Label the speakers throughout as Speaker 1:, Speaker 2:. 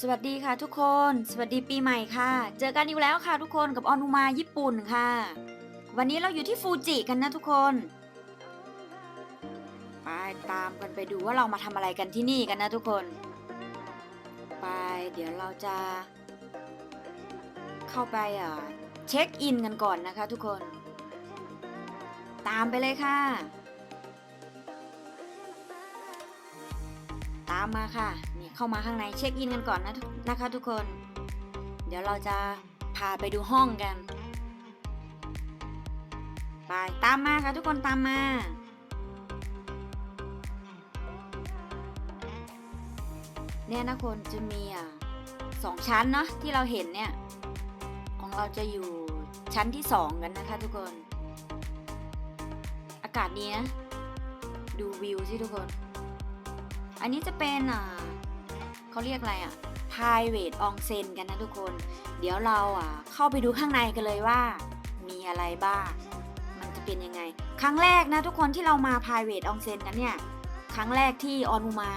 Speaker 1: สวัสดีค่ะทุกคน สวัสดีปีใหม่ค่ะ เจอกันอีกแล้วค่ะทุกคนกับออนุมาญี่ปุ่นค่ะ วันนี้เราอยู่ที่ฟูจิกันนะทุกคนไปตามกันไปดูว่าเรามาทำอะไรกันที่นี่กันนะทุกคน ไปเดี๋ยวเราจะ เข้าไปอะเช็คอินกันก่อนนะคะทุกคน ตามไปเลยค่ะ ตามมาค่ะ เข้ามาข้างในเช็คอินกันก่อนนะนะคะทุกคน เดี๋ยวเราจะพาไปดูห้องกัน ไปตามมาค่ะทุกคนตามมาเนี่ยนะคนจะมีอะสองชั้นเนาะที่เราเห็นเนี่ย ของเราจะอยู่ชั้นที่สองกันนะคะทุกคน อากาศดีนะ ดูวิวสิทุกคน อันนี้จะเป็นอ่า เขาเรียกอะไรอะ private onsen กันนะทุกคน เดี๋ยวเราอะเข้าไปดูข้างในกันเลยว่า มีอะไรบ้าง มันจะเป็นยังไง ครั้งแรกนะทุกคนที่เรามา private onsen กันเนี่ย ครั้งแรกที่ออนุมา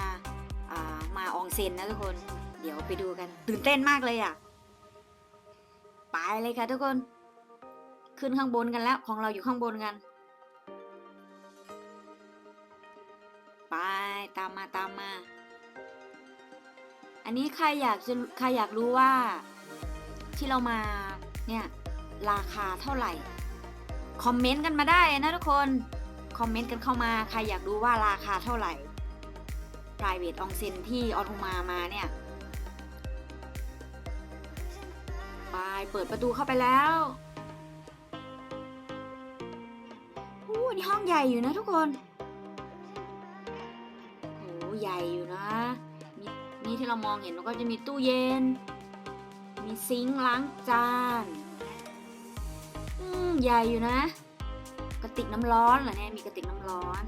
Speaker 1: อ่ามาอองเซนนะทุกคน เดี๋ยวไปดูกัน ตื่นเต้นมากเลยอะ ไปเลยค่ะทุกคน ขึ้นข้างบนกันแล้ว ของเราอยู่ข้างบนกันไปตามมาตามมา อันนี้ใครอยากจะใครอยากรู้ว่าที่เรามาเนี่ยราคาเท่าไหร่ คอมเมนต์กันมาได้นะทุกคน คอมเมนต์กันเข้ามาใครอยากรู้ว่าราคาเท่าไหร่ private onsen ที่ออนุมามาเนี่ยไปเปิดประตูเข้าไปแล้วอู้นี่ห้องใหญ่อยู่นะทุกคนโหใหญ่อยู่นะ นี่ที่เรามองเห็นมันก็จะมีตู้เย็น มีซิงค์ล้างจาน อืมใหญ่อยู่นะ กระติกน้ำร้อนเหรอเนี่ยมีกระติกน้ำร้อน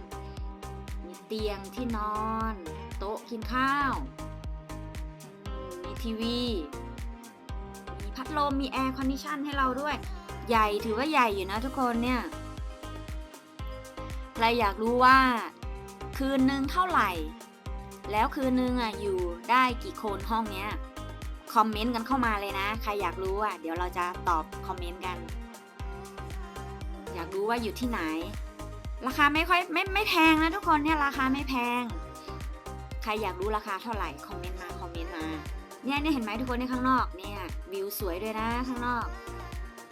Speaker 1: มีเตียงที่นอน โต๊ะกินข้าวมมีทีวี มีพัดลม มีแอร์คอนดิชันให้เราด้วย ใหญ่ถือว่าใหญ่อยู่นะทุกคนเนี่ย ใครอยากรู้ว่า คืนนึงเท่าไหร่ แล้วคืนนึงอะอยู่ได้กี่คนห้องเนี้ยคอมเมนต์กันเข้ามาเลยนะ ใครอยากรู้อะเดี๋ยวเราจะตอบคอมเมนต์กัน อยากรู้ว่าอยู่ที่ไหน ราคาไม่ค่อยไม่ไม่แพงนะทุกคนเนี่ยราคาไม่แพง ใครอยากรู้ราคาเท่าไหร่คอมเมนต์มาคอมเมนต์มาเนี่ยเนี่ยเห็นไหมทุกคนในข้างนอกเนี่ยวิวสวยด้วยนะข้างนอก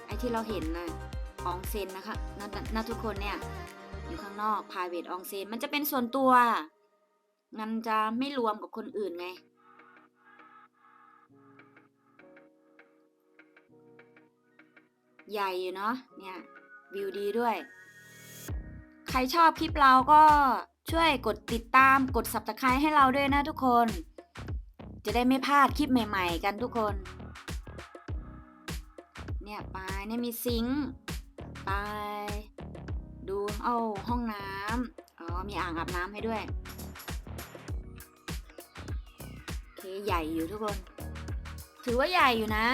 Speaker 1: ไอ้ที่เราเห็นนะอองเซนนะคะนะนะทุกคนเนี่ยอยู่ข้างนอก private อองเซนมันจะเป็นส่วนตัว มันจะไม่รวมกับคนอื่นไง ใหญ่อยู่เนาะเนี่ย วิวดีด้วย ใครชอบคลิปเราก็ช่วยกดติดตามกด subscribe ให้เราด้วยนะทุกคน จะได้ไม่พลาดคลิปใหม่ ๆ กันทุกคน เนี่ยไปเนี่ยมีซิงค์ไปดู เอ้าห้องน้ำอ๋อ มีอ่างอาบน้ำให้ด้วย ใหญ่อยู่ทุกคน ถือว่าใหญ่อยู่นะ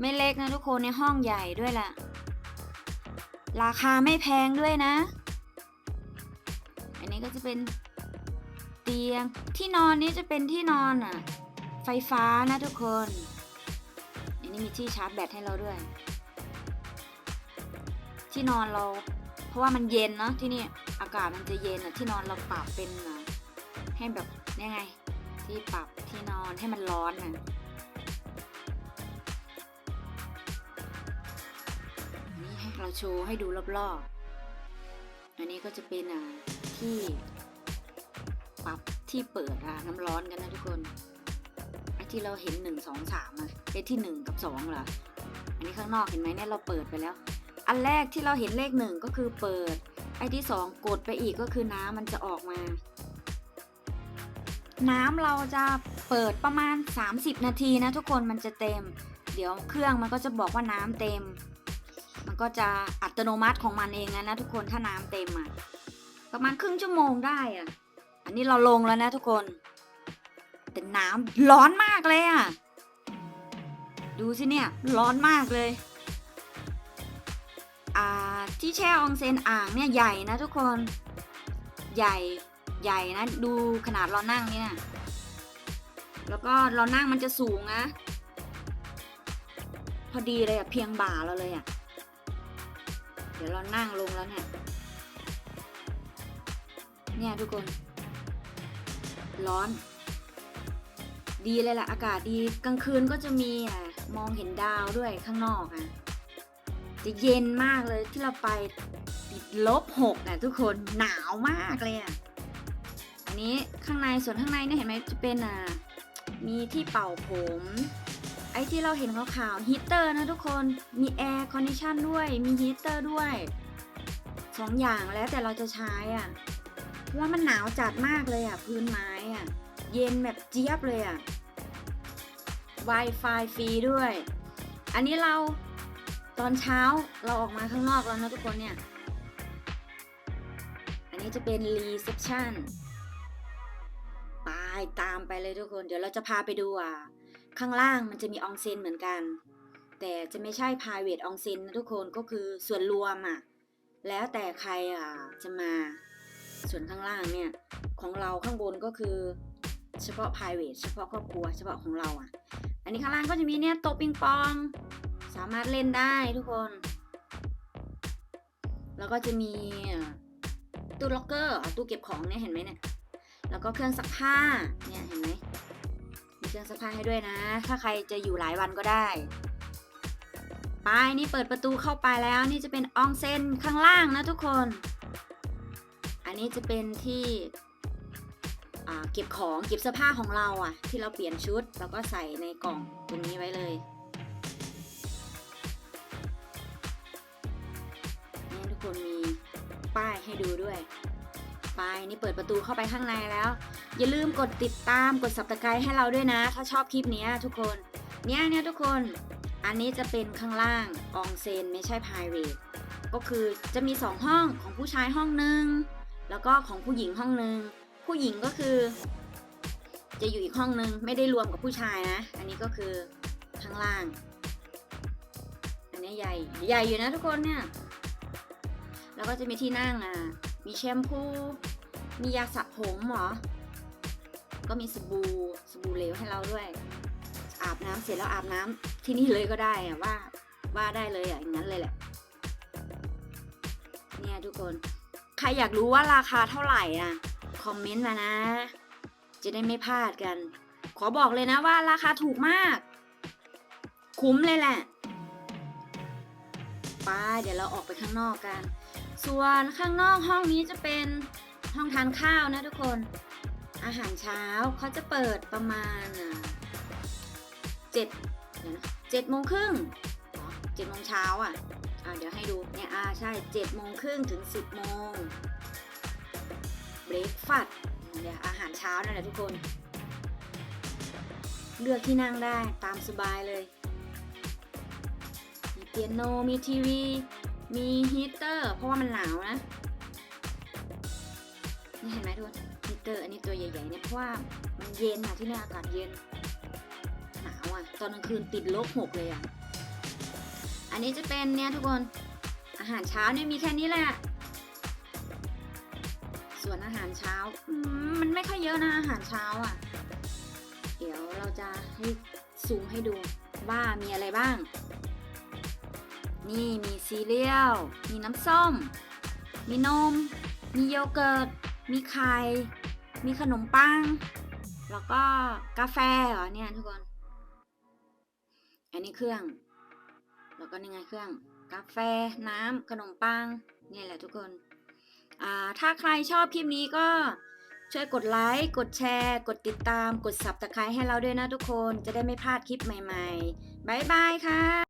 Speaker 1: ไม่เล็กนะทุกคนในห้องใหญ่ด้วยล่ะ ราคาไม่แพงด้วยนะ อันนี้ก็จะเป็นเตียงที่นอนนี้จะเป็นที่นอนอะ ไฟฟ้านะทุกคนอันนี้มีที่ชาร์จแบตให้เราด้วย ที่นอนเรา เพราะว่ามันเย็นเนาะที่นี่อากาศมันจะเย็นอะที่นอนเราปรับเป็นให้แบบเนี่ไง ที่ปรับที่นอนให้มันร้อนอะนนี้ให้เราโชว์ให้ดูรอบๆ อันนี้ก็จะเป็นอะที่ปรับที่เปิดอะน้ำร้อนกันนะทุกคนไอ้ที่เราเห็นหนึ่งสองสามอะไอ้ที่หนึ่งกับสองเหรออันนี้ข้างนอกเห็นไหมเนี่ยเราเปิดไปแล้ว อันแรกที่เราเห็นเลขหนึ่งก็คือเปิด ไอ้ที่สองกดไปอีกก็คือน้ำมันจะออกมา น้ำเราจะเปิดประมาณ 30 นาทีนะทุกคนมันจะเต็ม เดี๋ยวเครื่องมันก็จะบอกว่าน้ำเต็ม มันก็จะอัตโนมัติของมันเองนะทุกคนถ้าน้ำเต็มอะประมาณครึ่งชั่วโมงได้อะ อันนี้เราลงแล้วนะทุกคน แต่น้ำร้อนมากเลยอะ ดูสิเนี่ย ร้อนมากเลย อ่าที่แช่อองเซนอ่างเนี่ยใหญ่นะทุกคน ใหญ่ ใหญ่นะ ดูขนาดเรานั่งเนี่ยแล้วก็เรานั่งมันจะสูงนะ พอดีเลยอะเพียงบ่าเราเลยอะเดี๋ยวเรานั่งลงแล้วเนี่ย เนี่ยทุกคน ร้อน ดีเลยล่ะ อากาศดีกลางคืนก็จะมีอะมองเห็นดาวด้วยข้างนอกอะ จะเย็นมากเลยที่เราไปติดลบหกนะทุกคนหนาวมากเลยอะ นี้ข้างในส่วนข้างในเนี่ยเห็นไหมจะเป็นอะมีที่เป่าผม ไอ้ที่เราเห็นขาวๆฮีเตอร์นะทุกคนมีแอร์คอนดิชันด้วยมีฮีเตอร์ด้วยสองอย่างแล้วแต่เราจะใช้อะเพราะว่ามันหนาวจัดมากเลยอะพื้นไม้อะเย็นแบบเจี๊ยบเลยอะ Wi-Fi ฟรีด้วย อันนี้เราตอนเช้าเราออกมาข้างนอกแล้วนะทุกคนเนี่ย อันนี้จะเป็น reception ตามไปเลยทุกคน เดี๋ยวเราจะพาไปดูอะ ข้างล่างมันจะมีอองเซ็นเหมือนกัน แต่จะไม่ใช่ private อองเซ็นนะทุกคนก็คือส่วนรวมอะ แล้วแต่ใครอะจะมา ส่วนข้างล่างเนี่ย ของเราข้างบนก็คือเฉพาะ private เฉพาะครอบครัว เฉพาะของเราอะ อันนี้ข้างล่างก็จะมีเนี่ยโต๊ะปิงปอง สามารถเล่นได้ทุกคน แล้วก็จะมีตู้ล็อกเกอร์ตู้เก็บของเนี่ยเห็นไหมเนี่ย แล้วก็เครื่องซักผ้าเนี่ยเห็นไหมมีเครื่องซักผ้าให้ด้วยนะ ถ้าใครจะอยู่หลายวันก็ได้ไปนี่เปิดประตูเข้าไปแล้วนี่จะเป็นอองเซนข้างล่างนะทุกคน อันนี้จะเป็นที่เก็บของเก็บเสื้อผ้าของเราอะที่เราเปลี่ยนชุดแล้วก็ใส่ในกล่องตรงนี้ไว้เลยนี่ทุกคนมีป้ายให้ดูด้วย ป้ายนี่เปิดประตูเข้าไปข้างในแล้ว อย่าลืมกดติดตามกด subscribe ให้เราด้วยนะ ถ้าชอบคลิปนี้ทุกคน เนี่ยเนี่ยทุกคน อันนี้จะเป็นข้างล่างอองเซนไม่ใช่ private ก็คือจะมีสองห้องของผู้ชายห้องหนึ่งแล้วก็ของผู้หญิงห้องหนึ่งผู้หญิงก็คือ จะอยู่อีกห้องหนึ่งไม่ได้รวมกับผู้ชายนะ อันนี้ก็คือข้างล่าง อันนี้ใหญ่ใหญ่อยู่นะทุกคนเนี่ย แล้วก็จะมีที่นั่งอะ มีแชมพู มียาสระผมเหรอ ก็มีสบู่สบู่เหลวให้เราด้วย อาบน้ำเสร็จแล้วอาบน้ำที่นี่เลยก็ได้อะว่าว่าได้เลยอะอย่างนั้นเลยแหละ เนี่ยทุกคน ใครอยากรู้ว่าราคาเท่าไหร่อะ คอมเมนต์มานะ จะได้ไม่พลาดกัน ขอบอกเลยนะว่าราคาถูกมาก คุ้มเลยแหละ ไป เดี๋ยวเราออกไปข้างนอกกัน ส่วนข้างนอกห้องนี้จะเป็นห้องทานข้าวนะทุกคน อาหารเช้าเขาจะเปิดประมาณเจ็ดเดี๋ยวนะเจ็ดโมงครึ่งเจ็ดโมงเช้าอะอ่าเดี๋ยวให้ดูเนี่ยอ่าใช่เจ็ดโมงครึ่งถึงสิบโมงเบรกฟาสเดี๋ยอาหารเช้านั่นแหละทุกคน เลือกที่นั่งได้ตามสบายเลย ปียโน มีทีวี มีฮีเตอร์ เพราะว่ามันหนาวนะ นี่เห็นไหมทุกคนฮีเตอร์อันนี้ตัวใหญ่ๆเนี่ยเพราะว่ามันเย็นอะที่นี่อากาศเย็น หนาวอะตอนกลางคืนติดลบหกเลยอะอันนี้จะเป็นเนี่ยทุกคน อาหารเช้าเนี่ยมีแค่นี้แหละ ส่วนอาหารเช้ามมันไม่ค่อยเยอะนะอาหารเช้าอะเดี๋ยวเราจะให้ซูมให้ดูว่ามีอะไรบ้าง นี่มีซีเรียล มีน้ำส้ม มีนม มีโยเกิร์ต มีไข่ มีขนมปัง แล้วก็กาแฟเหรอเนี่ยทุกคน อันนี้เครื่อง แล้วก็นี่ไงเครื่อง กาแฟ น้ำ ขนมปัง นี่แหละทุกคน อ่า ถ้าใครชอบคลิปนี้ก็ช่วยกดไลค์ กดแชร์ กดติดตาม กด subscribe ให้เราด้วยนะทุกคน จะได้ไม่พลาดคลิปใหม่ๆ บ๊ายบายค่ะ